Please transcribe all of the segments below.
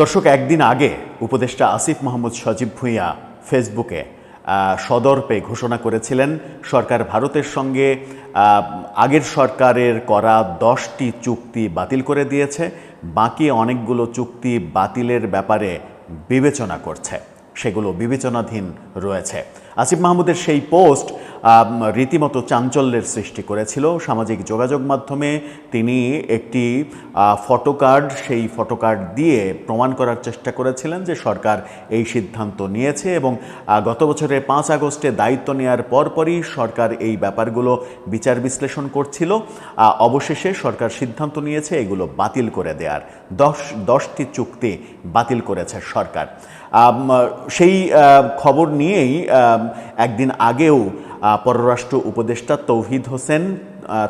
দর্শক, একদিন আগে উপদেষ্টা আসিফ মোহাম্মদ সজীব ভুঁইয়া ফেসবুকে সদর্পে ঘোষণা করেছিলেন, সরকার ভারতের সঙ্গে আগের সরকারের করা দশটি চুক্তি বাতিল করে দিয়েছে, বাকি অনেকগুলো চুক্তি বাতিলের ব্যাপারে বিবেচনা করছে, সেগুলো বিবেচনাধীন রয়েছে। আসিফ মাহমুদের সেই পোস্ট রীতিমতো চাঞ্চল্যের সৃষ্টি করেছিল। সামাজিক যোগাযোগ মাধ্যমে তিনি একটি ফটো কার্ড, সেই ফটো কার্ড দিয়ে প্রমাণ করার চেষ্টা করেছিলেন যে সরকার এই সিদ্ধান্ত নিয়েছে এবং গত বছরের পাঁচ আগস্টে দায়িত্ব নেওয়ার পরপরই সরকার এই ব্যাপারগুলো বিচার বিশ্লেষণ করছিল। অবশেষে সরকার সিদ্ধান্ত নিয়েছে এগুলো বাতিল করে দেওয়ার দশ, দশটি চুক্তি বাতিল করেছে সরকার। সেই খবর নিয়েই একদিন আগেও পররাষ্ট্র উপদেষ্টা তৌহিদ হোসেন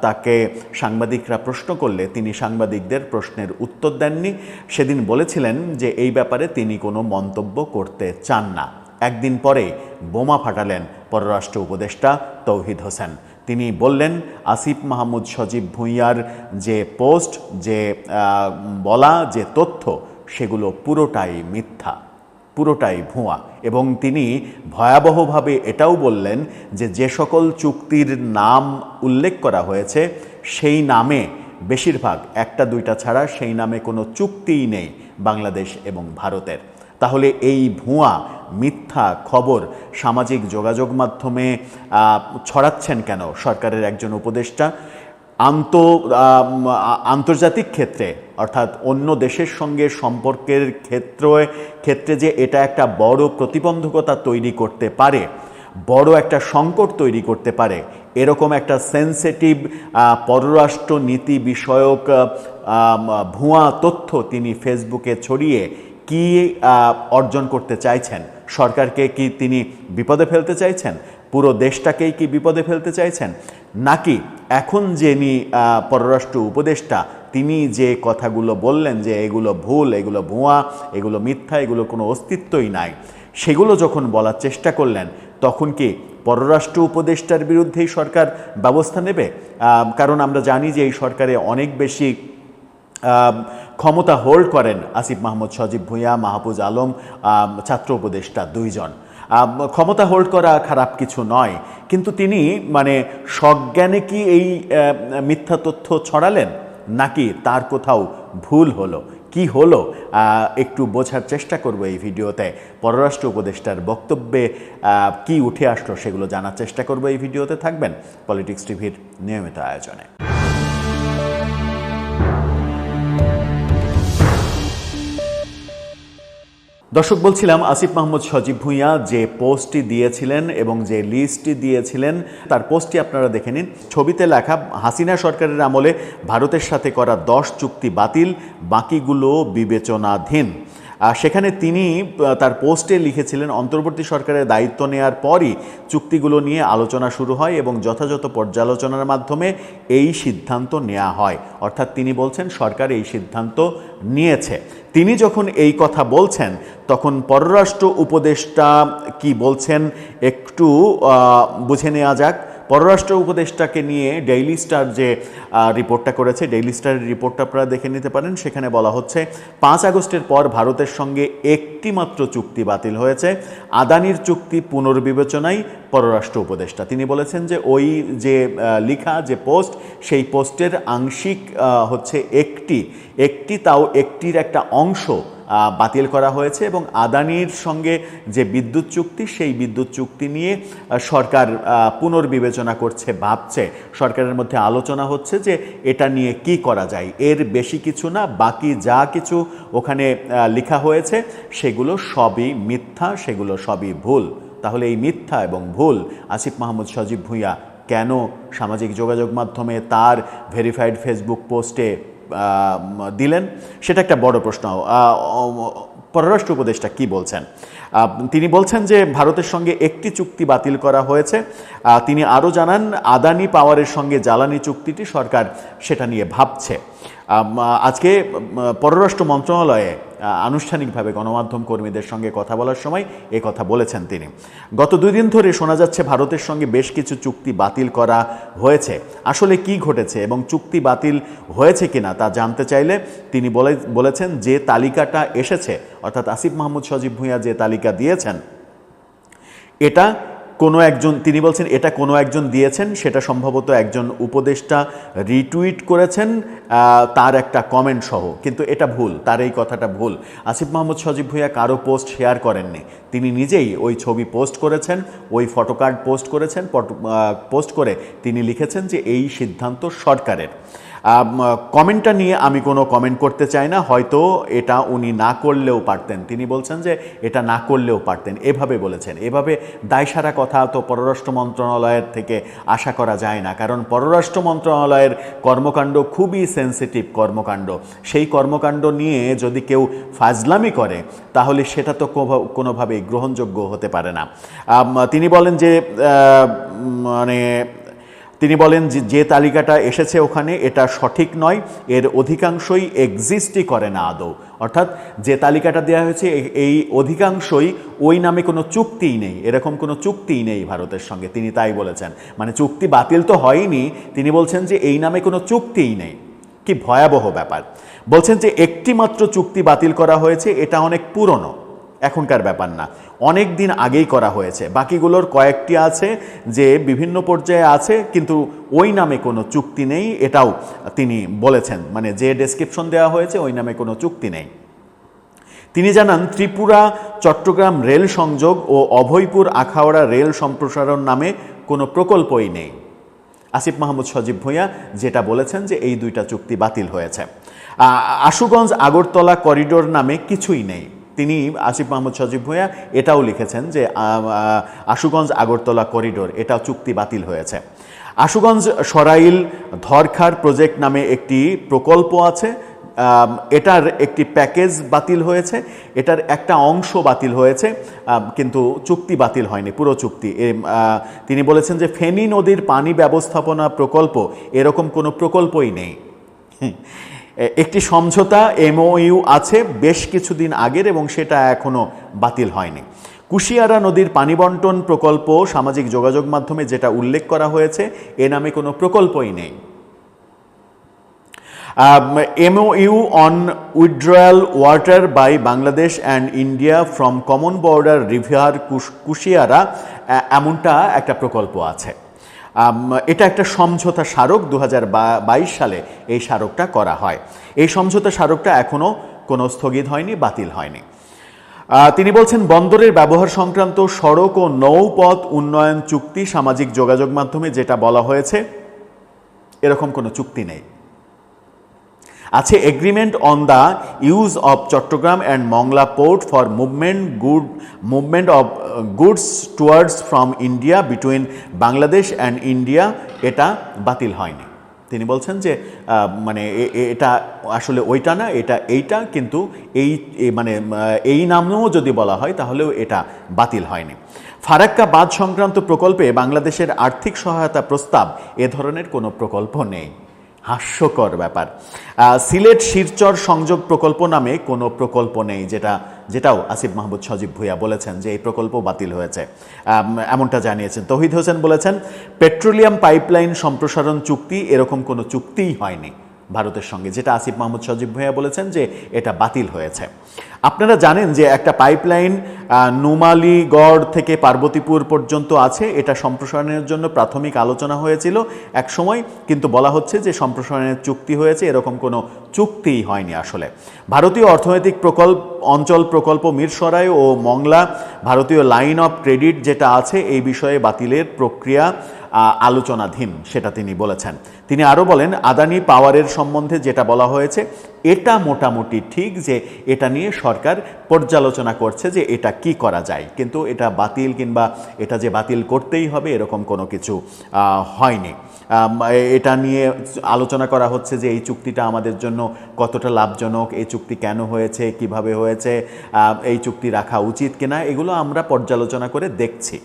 তাকে সাংবাদিকরা প্রশ্ন করলে তিনি সাংবাদিকদের প্রশ্নের উত্তর দেননি। সেদিন বলেছিলেন যে এই ব্যাপারে তিনি কোনো মন্তব্য করতে চান না। একদিন পরে বোমা ফাটালেন পররাষ্ট্র উপদেষ্টা তৌহিদ হোসেন। তিনি বললেন, আসিফ মাহমুদ সজীব ভুঁইয়ার যে পোস্ট, যে বলা, যে তথ্য, সেগুলো পুরোটাই মিথ্যা। পুরোটাই ভুয়া। এবং তিনি ভয়াবহভাবে এটাও বললেন যে যে সকল চুক্তির নাম উল্লেখ করা হয়েছে, সেই নামে বেশিরভাগ, একটা, দুইটা ছাড়া সেই নামে কোনো চুক্তিই নেই বাংলাদেশ এবং ভারতের। তাহলে এই ভুয়া, মিথ্যা খবর সামাজিক যোগাযোগ মাধ্যমে ছড়াচ্ছেন কেন সরকারের একজন উপদেষ্টা? আন্ত আন্তর্জাতিক ক্ষেত্রে, অর্থাৎ অন্য দেশের সঙ্গে সম্পর্কের ক্ষেত্র, ক্ষেত্রে যে এটা একটা বড় প্রতিবন্ধকতা তৈরি করতে পারে, বড় একটা সংকট তৈরি করতে পারে, এরকম একটা সেন্সিটিভ পররাষ্ট্র নীতি বিষয়ক ভুয়া তথ্য তিনি ফেসবুকে ছড়িয়ে কি অর্জন করতে চাইছেন? সরকারকে কি তিনি বিপদে ফেলতে চাইছেন? পুরো দেশটাকেই কি বিপদে ফেলতে চাইছেন? নাকি এখন যিনি পররাষ্ট্র উপদেষ্টা, তিনি যে কথাগুলো বললেন যে এগুলো ভুল, এগুলো ভুয়া, এগুলো মিথ্যা, এগুলো কোনো অস্তিত্বই নাই, সেগুলো যখন বলার চেষ্টা করলেন, তখন কি পররাষ্ট্র উপদেষ্টার বিরুদ্ধেই সরকার ব্যবস্থা নেবে? কারণ আমরা জানি যে এই সরকারে অনেক বেশি ক্ষমতা হোল্ড করেন আসিফ মাহমুদ সজীব ভুঁইয়া, মাহফুজ আলম ছাত্র উপদেষ্টা দুইজন। ক্ষমতা হোল্ড করা খারাপ কিছু নয়। কিন্তু তিনি মানে সজ্ঞানে কি এই মিথ্যা তথ্য ছড়ালেন? নাকি তার কোথাও ভুল হলো? কি হলো? একটু বোঝার চেষ্টা করব এই ভিডিওতে। পররাষ্ট্র উপদেষ্টার বক্তব্যে কি উঠে আসলো সেগুলো জানার চেষ্টা করব এই ভিডিওতে। থাকবেন পলিটিক্স টিভির নিয়মিত আয়োজনে। দর্শক, বলছিলাম আসিফ মাহমুদ সজীব ভুঁইয়া যে পোস্টটি দিয়েছিলেন এবং যে লিস্টটি দিয়েছিলেন, তার পোস্টটি আপনারা দেখে নিন। ছবিতে লেখা, হাসিনা সরকারের আমলে ভারতের সাথে করা দশ চুক্তি বাতিল, বাকিগুলো বিবেচনাধীন। সেখানে তিনি তার পোস্টে লিখেছিলেন, অন্তর্বর্তী সরকারের দায়িত্ব নেওয়ার পরই চুক্তিগুলো নিয়ে আলোচনা শুরু হয় এবং যথাযথ পর্যালোচনার মাধ্যমে এই সিদ্ধান্ত নেওয়া হয়। অর্থাৎ তিনি বলছেন, সরকার এই সিদ্ধান্ত নিয়েছে। তিনি যখন এই কথা বলছেন, তখন পররাষ্ট্র উপদেষ্টা কি বলছেন, একটু বুঝে নেওয়া যাক। পররাষ্ট্র উপদেষ্টাকে নিয়ে ডেইলি স্টার যে রিপোর্টটা করেছে ডেইলি স্টারের রিপোর্টটা আপনারা দেখে নিতে পারেন। সেখানে বলা হচ্ছে, পাঁচ আগস্টের পর ভারতের সঙ্গে একটিমাত্র চুক্তি বাতিল হয়েছে। আদানির চুক্তি পুনর্বিবেচনায় পররাষ্ট্র উপদেষ্টা। তিনি বলেছেন যে ওই যে লিখা যে পোস্ট, সেই পোস্টের আংশিক হচ্ছে একটি। একটি তাও একটির একটা অংশ বাতিল করা হয়েছে এবং আদানির সঙ্গে যে বিদ্যুৎ চুক্তি, সেই বিদ্যুৎ চুক্তি নিয়ে সরকার পুনর্বিবেচনা করছে, ভাবছে। সরকারের মধ্যে আলোচনা হচ্ছে যে এটা নিয়ে কি করা যায়। এর বেশি কিছু না, বাকি যা কিছু ওখানে লেখা হয়েছে, সেগুলো সবই মিথ্যা, সেগুলো সবই ভুল। তাহলে এই মিথ্যা এবং ভুল আসিফ মাহমুদ সজীব ভুঁইয়া কেন সামাজিক যোগাযোগ মাধ্যমে তার ভেরিফাইড ফেসবুক পোস্টে দিলেন? সেটা একটা বড় প্রশ্ন। পররাষ্ট্র উপদেষ্টা কি বলছেন? তিনি বলছেন যে ভারতের সঙ্গে একটি চুক্তি বাতিল করা হয়েছে। তিনি আরও জানান, আদানি পাওয়ারের সঙ্গে জ্বালানি চুক্তিটি সরকার সেটা নিয়ে ভাবছে। আজকে পররাষ্ট্র মন্ত্রণালয়ে আনুষ্ঠানিকভাবে গণমাধ্যম কর্মীদের সঙ্গে কথা বলার সময় এ কথা বলেছেন তিনি। গত দুই দিন ধরে শোনা যাচ্ছে ভারতের সঙ্গে বেশ কিছু চুক্তি বাতিল করা হয়েছে। আসলে কি ঘটেছে এবং চুক্তি বাতিল হয়েছে কিনা তা জানতে চাইলে তিনি বলে, বলেছেন যে তালিকাটা এসেছে, অর্থাৎ আসিফ মাহমুদ সজীব ভূঁইয়া যে তালিকা দিয়েছেন, এটা কোনো একজন, তিনি বলছেন, এটা কোনো একজন দিয়েছেন, সেটা সম্ভবত একজন উপদেষ্টা রিটুইট করেছেন তার একটা কমেন্ট সহ। কিন্তু এটা ভুল, তার এই কথাটা ভুল। আসিফ মাহমুদ সজীব ভুঁইয়া কারও পোস্ট শেয়ার করেননি। তিনি নিজেই ওই ছবি পোস্ট করেছেন, ওই ফটোকার্ড পোস্ট করেছেন পোস্ট করে তিনি লিখেছেন যে, এই সিদ্ধান্ত সরকারের। কমেন্টটা নিয়ে আমি কোনো কমেন্ট করতে চাই না, হয়তো এটা উনি না করলেও পারতেন। তিনি বলছেন যে এটা না করলেও পারতেন। এভাবে বলেছেন। এভাবে দায়সারা কথা তো পররাষ্ট্র মন্ত্রণালয়ের থেকে আশা করা যায় না। কারণ পররাষ্ট্র মন্ত্রণালয়ের কর্মকাণ্ড খুবই সেন্সিটিভ কর্মকাণ্ড। সেই কর্মকাণ্ড নিয়ে যদি কেউ ফাজলামি করে, তাহলে সেটা তো কোনোভাবেই গ্রহণযোগ্য হতে পারে না। তিনি বলেন যে মানে তিনি বলেন যে যে তালিকাটা এসেছে ওখানে এটা সঠিক নয়, এর অধিকাংশই এক্সিস্টই করে না আদৌ। অর্থাৎ যে তালিকাটা দেওয়া হয়েছে এই অধিকাংশই ওই নামে কোনো চুক্তিই নেই, এরকম কোনো চুক্তিই নেই ভারতের সঙ্গে। তিনি তাই বলেছেন। মানে চুক্তি বাতিল তো হয়নি, তিনি বলছেন যে এই নামে কোনো চুক্তিই নেই। কি ভয়াবহ ব্যাপার। বলছেন যে একটি মাত্র চুক্তি বাতিল করা হয়েছে, এটা অনেক পুরনো। এখনকার ব্যাপার না। অনেক দিন আগেই করা হয়েছে। বাকিগুলোর কয়েকটি আছে যে বিভিন্ন পর্যায়ে আছে, কিন্তু ওই নামে কোনো চুক্তি নেই, এটাও তিনি বলেছেন। মানে যে ডেসক্রিপশন দেওয়া হয়েছে, ওই নামে কোনো চুক্তি নেই। তিনি জানান, ত্রিপুরা, চট্টগ্রাম রেল সংযোগ ও অভয়পুর আখাওড়া রেল সম্প্রসারণ নামে কোনো প্রকল্পই নেই। আসিফ মাহমুদ সজীব ভূঁইয়া যেটা বলেছেন যে এই দুইটা চুক্তি বাতিল হয়েছে। আশুগঞ্জ আগরতলা করিডোর নামে কিছুই নেই। তিনি আসিফ মাহমুদ সজীব ভূঁইয়া এটাও লিখেছেন যে আশুগঞ্জ আগরতলা করিডোর এটাও চুক্তি বাতিল হয়েছে। আশুগঞ্জ সরাইল ধরখার প্রজেক্ট নামে একটি প্রকল্প আছে এটার একটি প্যাকেজ বাতিল হয়েছে, এটার একটা অংশ বাতিল হয়েছে কিন্তু চুক্তি বাতিল হয়নি, পুরো চুক্তি। তিনি বলেছেন যে, ফেনী নদীর পানি ব্যবস্থাপনা প্রকল্প, এরকম কোনো প্রকল্পই নেই। একটি সমঝোতা এমওইউ আছে বেশ কিছুদিন আগের এবং সেটা এখনও বাতিল হয়নি। কুশিয়ারা নদীর পানি বন্টন প্রকল্প সামাজিক যোগাযোগ মাধ্যমে যেটা উল্লেখ করা হয়েছে, এ নামে কোনো প্রকল্পই নেই। MOU on withdrawal water by Bangladesh and India from common border river Kushiyara এমনটা একটা প্রকল্প আছে। এটা একটা সমঝোতা স্মারক দু হাজার বাইশ সালে এই স্মারকটা করা হয়। এই সমঝোতা স্মারকটা এখনও কোনো স্থগিত হয়নি, বাতিল হয়নি। তিনি বলছেন, বন্দরের ব্যবহার সংক্রান্ত সড়ক ও নৌপথ উন্নয়ন চুক্তি সামাজিক যোগাযোগ মাধ্যমে যেটা বলা হয়েছে, এরকম কোনো চুক্তি নেই। আছে agreement on the use of Chittagong and Mongla port for movement good movement of goods towards from India between Bangladesh and India এটা বাতিল হয়নি। তিনি বলছেন যে মানে এটা আসলে ওইটা না, এটা এইটা, কিন্তু এই মানে এই নামেও যদি বলা হয়, তাহলেও এটা বাতিল হয়নি। ফারাক্কা বাঁধ সংক্রান্ত প্রকল্পে বাংলাদেশের আর্থিক সহায়তা প্রস্তাব, এ ধরনের কোনো প্রকল্প নেই। হাস্যকর ব্যাপার। সিলেট শিরচর সংযোগ প্রকল্প নামে কোনো প্রকল্প নেই যেটা, যেটাও আসিফ মাহমুদ সজীব ভুইয়া বলেছেন যে এই প্রকল্প বাতিল হয়েছে। এমনটা জানিয়েছেন। তহিদ হোসেন বলেছেন, পেট্রোলিয়াম পাইপলাইন সম্প্রসারণ চুক্তি এরকম কোনো চুক্তিই হয়নি। ভারতের সঙ্গে, যেটা আসিফ মাহমুদ সজীব ভুঁইয়া বলেছেন যে এটা বাতিল হয়েছে। আপনারা জানেন যে একটা পাইপলাইন নুমালীগড় থেকে পার্বতীপুর পর্যন্ত আছে, এটা সম্প্রসারণের জন্য প্রাথমিক আলোচনা হয়েছিল এক সময়, কিন্তু বলা হচ্ছে যে সম্প্রসারণের চুক্তি হয়েছে, এরকম কোনো চুক্তিই হয়নি আসলে। ভারতীয় অর্থনৈতিক প্রকল্প, অঞ্চল প্রকল্প মিরসরাই ও মংলা, ভারতীয় লাইন অফ ক্রেডিট যেটা আছে, এই বিষয়ে বাতিলের প্রক্রিয়া আলোচনাধীন, সেটা তিনি বলেছেন। তিনি আরও বলেন, আদানি পাওয়ারের সম্বন্ধে যেটা বলা হয়েছে, এটা মোটামুটি ঠিক যে এটা নিয়ে সরকার পর্যালোচনা করছে যে এটা কি করা যায়। কিন্তু এটা বাতিল কিংবা এটা যে বাতিল করতেই হবে, এরকম কোনো কিছু হয়নি। এটা নিয়ে আলোচনা করা হচ্ছে যে এই চুক্তিটা আমাদের জন্য কতটা লাভজনক, এই চুক্তি কেন হয়েছে, কীভাবে হয়েছে এই চুক্তি রাখা উচিত কিনা, এগুলো আমরা পর্যালোচনা করে দেখছি।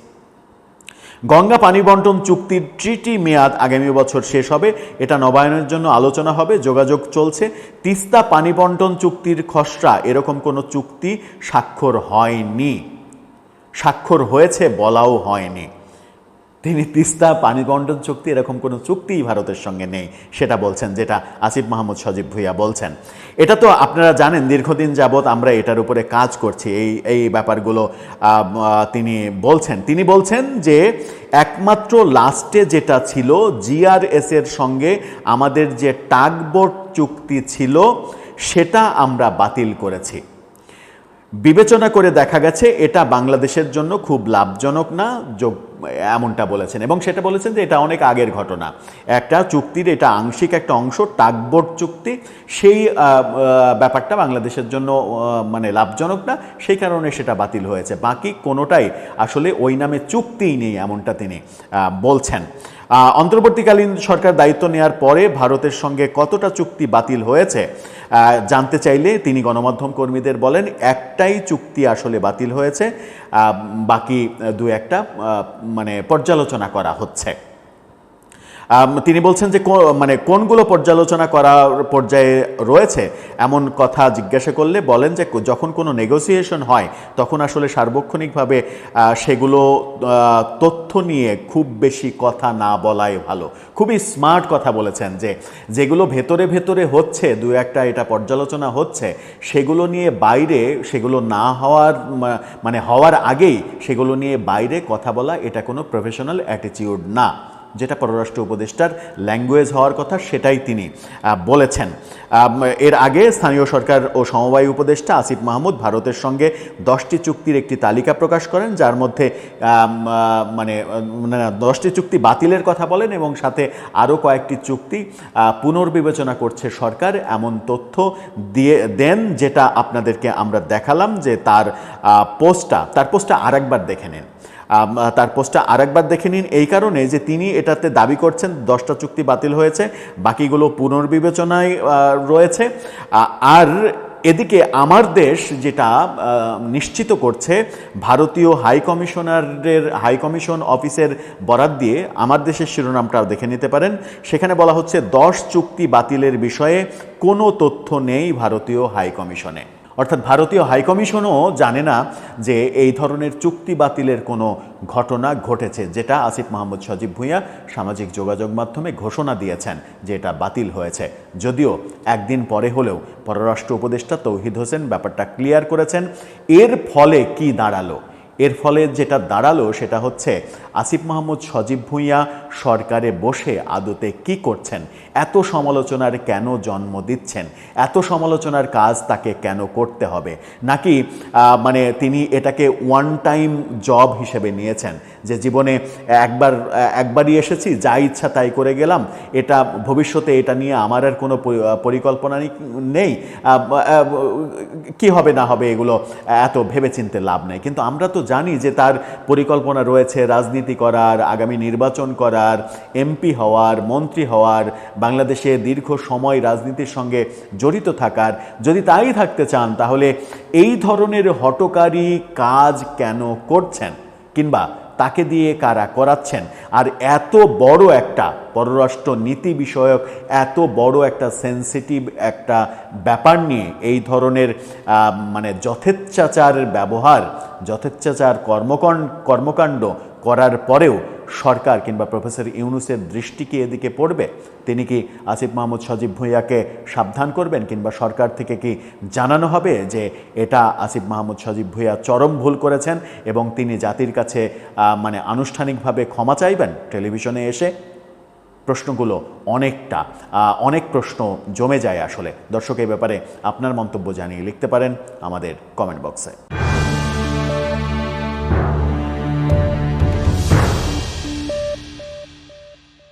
গঙ্গা পানি বন্টন চুক্তির ট্রিটি মেয়াদ আগামী বছর শেষ হবে। এটা নবায়নের জন্য আলোচনা হবে, যোগাযোগ চলছে। তিস্তা পানি বন্টন চুক্তির খসড়া, এরকম কোনো চুক্তি স্বাক্ষর হয়নি। স্বাক্ষর হয়েছে, বলাও হয়নি। তিনি তিস্তা পানি বন্টন চুক্তি, এরকম কোনো চুক্তিই ভারতের সঙ্গে নেই, সেটা বলছেন, যেটা আসিফ মাহমুদ সজীব ভুইয়া বলছেন। এটা তো আপনারা জানেন, দীর্ঘদিন যাবৎ আমরা এটার উপরে কাজ করছি, এই এই ব্যাপারগুলো তিনি বলছেন। তিনি বলছেন যে, একমাত্র লাস্টে যেটা ছিল জিআরএস এর সঙ্গে আমাদের যে টাগবোট চুক্তি ছিল, সেটা আমরা বাতিল করেছি। বিবেচনা করে দেখা গেছে, এটা বাংলাদেশের জন্য খুব লাভজনক না? যোগ, এমনটা বলেছেন। এবং সেটা বলেছেন যে এটা অনেক আগের ঘটনা। একটা চুক্তির, এটা আংশিক একটা অংশ টাকবোট চুক্তি, সেই ব্যাপারটা বাংলাদেশের জন্য মানে লাভজনক না? সেই কারণে সেটা বাতিল হয়েছে। বাকি কোনোটাই আসলে ওই নামে চুক্তিই নেই, এমনটা তিনি বলছেন। অন্তর্বর্তীকালীন সরকার দায়িত্ব নেওয়ার পরে ভারতের সঙ্গে কতটা চুক্তি বাতিল হয়েছে জানতে চাইলে তিনি গণমাধ্যম কর্মীদের বলেন, একটাই চুক্তি আসলে বাতিল হয়েছে বাকি দু একটা মানে পর্যালোচনা করা হচ্ছে। তিনি বলছেন যে মানে কোনগুলো পর্যালোচনা করার পর্যায়ে রয়েছে, এমন কথা জিজ্ঞাসা করলে বলেন যে যখন কোনো নেগোসিয়েশন হয়, তখন আসলে সার্বক্ষণিকভাবে সেগুলো তথ্য নিয়ে খুব বেশি কথা না বলাই ভালো। খুবই স্মার্ট কথা বলেছেন যে, যেগুলো ভেতরে ভেতরে হচ্ছে, দু একটা এটা পর্যালোচনা হচ্ছে, সেগুলো নিয়ে বাইরে, সেগুলো না হওয়ার মানে হওয়ার আগেই, সেগুলো নিয়ে বাইরে কথা বলা, এটা কোনো প্রফেশনাল অ্যাটিটিউড না। যেটা পররাষ্ট্র উপদেষ্টার ল্যাঙ্গুয়েজ হওয়ার কথা সেটাই তিনি বলেছেন। এর আগে স্থানীয় সরকার ও সমবায় উপদেষ্টা আসিফ মাহমুদ ভারতের সঙ্গে দশটি চুক্তির একটি তালিকা প্রকাশ করেন, যার মধ্যে মানে দশটি চুক্তি বাতিলের কথা বলেন এবং সাথে আরও কয়েকটি চুক্তি পুনর্বিবেচনা করছে সরকার। এমন তথ্য দিয়ে, দেন যেটা আপনাদেরকে আমরা দেখালাম যে তার পোস্টটা তার পোস্টটা আরেকবার দেখে নিন। তার পোস্টটা আরেকবার দেখে নিন। এই কারণে যে তিনি এটাতে দাবি করছেন, দশটা চুক্তি বাতিল হয়েছে, বাকিগুলো পুনর্বিবেচনায় রয়েছে। আর এদিকে আমার দেশ যেটা নিশ্চিত করছে, ভারতীয় হাই কমিশনারের, হাই কমিশন অফিসের বরাত দিয়ে, আমার দেশের শিরোনামটাও দেখে নিতে পারেন। সেখানে বলা হচ্ছে, দশ চুক্তি বাতিলের বিষয়ে কোনো তথ্য নেই ভারতীয় হাই কমিশনে। অর্থাৎ ভারতীয় হাইকমিশনও জানে না যে এই ধরনের চুক্তি বাতিলের কোনো ঘটনা ঘটেছে, যেটা আসিফ মাহমুদ সজীব ভুঁইয়া সামাজিক যোগাযোগ মাধ্যমে ঘোষণা দিয়েছেন যে এটা বাতিল হয়েছে। যদিও একদিন পরে হলেও পররাষ্ট্র উপদেষ্টা তৌহিদ হোসেন ব্যাপারটা ক্লিয়ার করেছেন। এর ফলে কি দাঁড়াল? এর ফলে যেটা দাঁড়াল সেটা হচ্ছে আসিফ মাহমুদ, সজীব ভুঁইয়া সরকারে বসে আদতে কি করছেন? এত সমালোচনার কেন জন্ম দিচ্ছেন? এত সমালোচনার কাজ তাকে কেন করতে হবে? নাকি মানে তিনি এটাকে ওয়ান টাইম জব হিসেবে নিয়েছেন, যে জীবনে একবার একবারই এসেছি, যা ইচ্ছা তাই করে গেলাম, এটা ভবিষ্যতে এটা নিয়ে আমার আর কোনো পরি- পরিকল্পনা নেই কি হবে না হবে এগুলো এত ভেবেচিন্তে লাভ নেই। কিন্তু আমরা তো জানি যে তার পরিকল্পনা রয়েছে রাজনীতি করার, আগামী নির্বাচন করার, এমপি হওয়ার, মন্ত্রী হওয়ার, বাংলাদেশে দীর্ঘ সময় রাজনীতির সঙ্গে জড়িত থাকার। যদি তাই থাকতে চান, তাহলে এই ধরনের হটকারী কাজ কেন করছেন? কিংবা তাকে দিয়ে কারা করাচ্ছেন? আর এত বড় একটা পররাষ্ট্র নীতি বিষয়ক, এত বড় একটা সেন্সিটিভ একটা ব্যাপার নিয়ে এই ধরনের মানে যথেচ্ছাচারের ব্যবহার, যথেচ্ছাচার কর্মকণ কর্মকাণ্ড করার পরেও সরকার কিংবা প্রফেসর ইউনুসের দৃষ্টি কি এদিকে পড়বে? তিনি কি আসিফ মাহমুদ সজীব ভুঁইয়াকে সাবধান করবেন কিংবা সরকার থেকে কি জানানো হবে যে এটা আসিফ মাহমুদ সজীব ভুঁইয়া চরম ভুল করেছেন এবং তিনি জাতির কাছে মানে আনুষ্ঠানিকভাবে ক্ষমা চাইবেন? টেলিভিশনে এসে প্রশ্নগুলো অনেকটা অনেক প্রশ্ন জমে যায় আসলে। দর্শক এই ব্যাপারে আপনার মন্তব্য জানিয়ে লিখতে পারেন আমাদের কমেন্ট বক্সে।